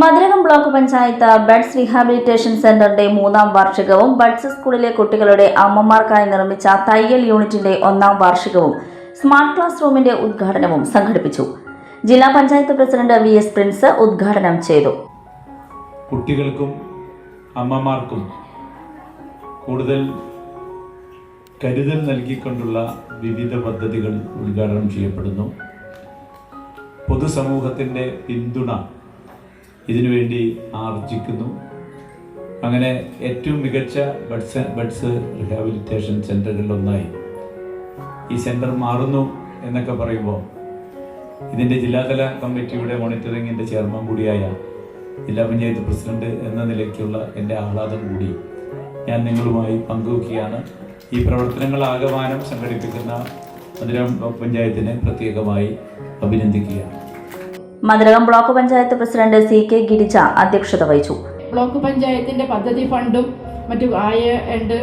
Madhurakam block panchayat buds rehabilitation സെന്ററിന്റെ മൂന്നാം വാർഷികവും buds സ്കൂളിലെ കുട്ടികളുടെ അമ്മമാർക്കായി നിർമ്മിച്ച തയ്യൽ യൂണിറ്റിന്റെ ഒന്നാം വാർഷികവും സ്മാർട്ട് ക്ലാസ് റൂമിന്റെ ഉദ്ഘാടനവും സംഘടിപ്പിച്ചു. ജില്ലാ panchayat president V S Prince ഉദ്ഘാടനം ചെയ്തു. കുട്ടികൾക്കും അമ്മമാർക്കും കൂടുതൽ കരുതൽ നൽകിക്കൊണ്ടുള്ള വിവിധ പദ്ധതികൾ ഉദ്ഘാടനം ചെയ്യപ്പെടുന്നു. പൊതുസമൂഹത്തിന്റെ പിന്തുണ ഇതിനുവേണ്ടി ആർജിക്കുന്നു. അങ്ങനെ ഏറ്റവും മികച്ച ബഡ്സ് ബഡ്സ് റിഹാബിലിറ്റേഷൻ സെന്ററുകളിലൊന്നായി ഈ സെന്റർ മാറുന്നു എന്നൊക്കെ പറയുമ്പോൾ ഇതിന്റെ ജില്ലാതല കമ്മിറ്റിയുടെ മോണിറ്ററിങ്ങിന്റെ ചെയർമാൻ കൂടിയായ ജില്ലാ പഞ്ചായത്ത് പ്രസിഡന്റ് എന്ന നിലയ്ക്കുള്ള എന്റെ ആഹ്ലാദം കൂടി ഞാൻ നിങ്ങളുമായി പങ്കുവയ്ക്കുകയാണ് ഈ പ്രവർത്തനങ്ങൾ ആകമാനം സംഘടിപ്പിക്കുന്ന മധുരം പഞ്ചായത്തിനെ പ്രത്യേകമായി അഭിനന്ദിക്കുകയാണ്. Madhurakam block panchayat president C K Girija അധ്യക്ഷത വഹിച്ചു. ബ്ലോക്ക് പഞ്ചായത്തിന്റെ പദ്ധതി ഫണ്ടും മറ്റു ആയ ഉണ്ട്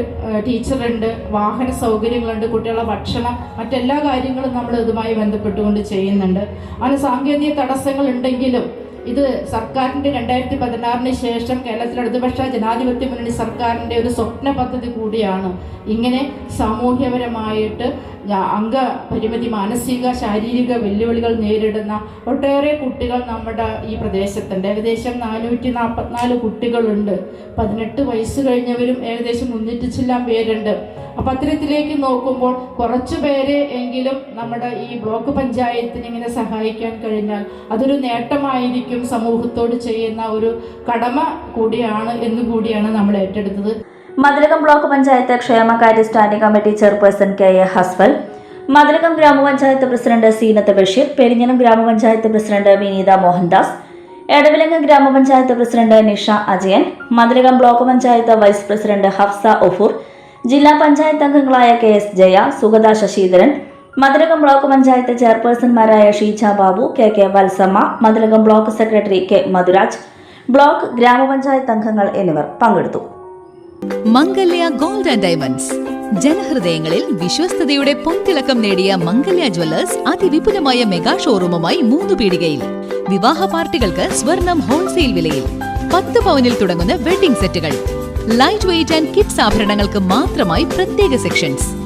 ടീച്ചറുണ്ട് വാഹന സൗകര്യങ്ങളുണ്ട് കുട്ടികളുടെ ഭക്ഷണം മറ്റെല്ലാ കാര്യങ്ങളും നമ്മൾ ഇതുമായി ബന്ധപ്പെട്ടുകൊണ്ട് ചെയ്യുന്നുണ്ട്. അങ്ങനെ സാങ്കേതിക തടസ്സങ്ങൾ ഉണ്ടെങ്കിലും ഇത് സർക്കാരിന്റെ രണ്ടായിരത്തി പതിനാറിന് ശേഷം കേരളത്തിലെ ഇടതുപക്ഷ ജനാധിപത്യ മുന്നണി സർക്കാരിന്റെ ഒരു സ്വപ്ന പദ്ധതി കൂടിയാണ്. ഇങ്ങനെ സാമൂഹ്യപരമായിട്ട് അംഗ പരിമിതി മാനസിക ശാരീരിക വെല്ലുവിളികൾ നേരിടുന്ന ഒട്ടേറെ കുട്ടികൾ നമ്മുടെ ഈ പ്രദേശത്തുണ്ട്. ഏകദേശം നാനൂറ്റി നാൽപ്പത്തിനാല് കുട്ടികളുണ്ട്. പതിനെട്ട് വയസ്സ് കഴിഞ്ഞവരും ഏകദേശം മുന്നൂറ്റി ചില്ലാം പേരുണ്ട്. അപ്പം അത്തരത്തിലേക്ക് നോക്കുമ്പോൾ കുറച്ച് പേരെ എങ്കിലും നമ്മുടെ ഈ ബ്ലോക്ക് പഞ്ചായത്തിന് ഇങ്ങനെ സഹായിക്കാൻ കഴിഞ്ഞാൽ അതൊരു നേട്ടമായിരിക്കും സമൂഹത്തോട് ചെയ്യുന്ന ഒരു കടമ കൂടിയാണ് എന്ന് കൂടിയാണ് നമ്മൾ ഏറ്റെടുത്തത്. മതിലകം ബ്ലോക്ക് പഞ്ചായത്ത് ക്ഷേമകാര്യ standing committee chairperson K A Hasbal Mathilakam ഗ്രാമപഞ്ചായത്ത് പ്രസിഡന്റ് സീനത്ത് ബഷീർ പെരിഞ്ഞനം ഗ്രാമപഞ്ചായത്ത് പ്രസിഡന്റ് വിനീത മോഹൻദാസ് എടവിലങ്ങ് ഗ്രാമപഞ്ചായത്ത് president Nisha Ajayan Mathilakam block panchayat vice president Hafsa Ofoor ജില്ലാ പഞ്ചായത്ത് അംഗങ്ങളായ K S Jaya Sugatha Sasidharan Mathilakam block panchayat ചെയർപേഴ്സൺമാരായ Sheeja Babu K K Valsamma Mathilakam block secretary K Madhuraj block ഗ്രാമപഞ്ചായത്ത് അംഗങ്ങൾ എന്നിവർ പങ്കെടുത്തു. Mangalya gold and diamonds. ജനഹൃദയങ്ങളിൽ വിശ്വസ്തയുടെ പൊൻതിളക്കം നേടിയ Mangalya Jewellers അതിവിപുലമായ mega ഷോറൂമുമായി മൂന്ന് പീടികയിൽ. വിവാഹ പാർട്ടികൾക്ക് സ്വർണം ഹോൾസെയിൽ വിലയിൽ. പത്ത് പവനിൽ തുടങ്ങുന്ന വെഡിംഗ് സെറ്റുകൾ. ലൈറ്റ് വെയിറ്റ് ആൻഡ് കിഡ്സ് ആഭരണങ്ങൾക്ക് മാത്രമായി പ്രത്യേക സെക്ഷൻസ്